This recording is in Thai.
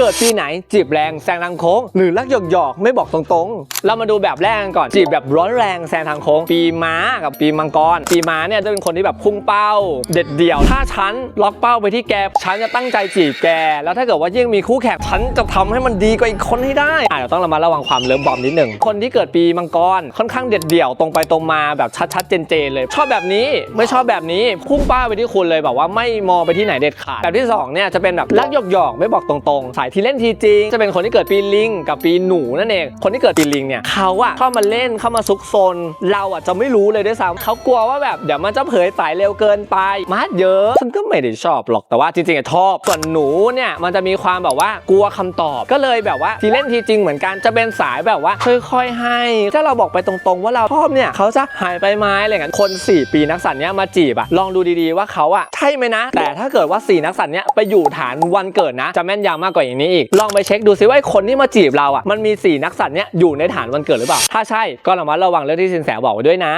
เกิดปีไหนจีบแรงแซงทางโค้ง หรือรักหยอกหยอกไม่บอกตรงๆ เรามาดูแบบแรกกันก่อนจีบแบบร้อนแรงแซงทางโค้ง ปีม้ากับปีมังกร ปีม้าเนี่ยจะเป็นคนที่แบบพุ่งเป้า เด็ดเดี่ยว ถ้าฉันล็อกเป้าไปที่แกฉันจะตั้งใจจีบแก แล้วถ้าเกิดว่ายิ่งมีคู่แข่งฉันจะทำให้มันดีกว่าอีกคนให้ได้อะเดี๋ยวต้องระมัดระวังความเลิฟบอมนิดหนึ่งคนที่เกิดปีมังกรค่อนข้างเด็ดเดี่ยวตรงไปตรงมาแบบชัดๆเจนๆเลย ชอบแบบนี้ไม่ชอบแบบนี้พุ่งเป้าไปที่คุณเลยแบบว่าไม่มองไปที่ไหนเด็ดขาดแบบที่สองเนี่ยจะเป็นแบบรักหยอกหยอกไม่บอกตรงๆสายที่เล่นทีจริง จะเป็นคนที่เกิดปีลิงกับปีหนูนั่นเอง คนที่เกิดปีลิงเนี่ยเขาอะเข้ามาเล่นเข้ามาซุกซนเราอะจะไม่รู้เลยด้วยซ้ำเขากลัวว่าแบบเดี๋ยวมันจะเผยสายเร็วเกินไปมาดเยอะฉันก็ไม่ได้ชอบหรอกแต่ว่าจริงๆอะชอบส่วนหนูเนี่ยมันจะมีความแบบว่ากลัวคำตอบก็เลยแบบว่าทีเล่นทีจริงเหมือนกันจะเป็นสายแบบว่าค่อยๆ ให้ถ้าเราบอกไปตรงๆ ว่าเราชอบเนี่ยเขาจะหายไปไหมอะไรเงี้ยคน 4 ปีนักสัตว์เนี้ยมาจีบอะลองดูดีๆว่าเขาอะใช่ไหมนะ แต่ถ้าเกิดว่า 4 นักสัตว์เนี้ยไปอยู่ฐานวันเกิดนะ จะแม่นยำมากกว่าอย่างนี้อีก ลองไปเช็คดูซิว่าคนที่มาจีบเราอะมันมี 4 นักสัตว์เนี้ยอยู่ในฐานวันเกิดหรือเปล่า ถ้าใช่ก็ระมัดระวังเรื่องที่สินแสบอกไว้ด้วยนะ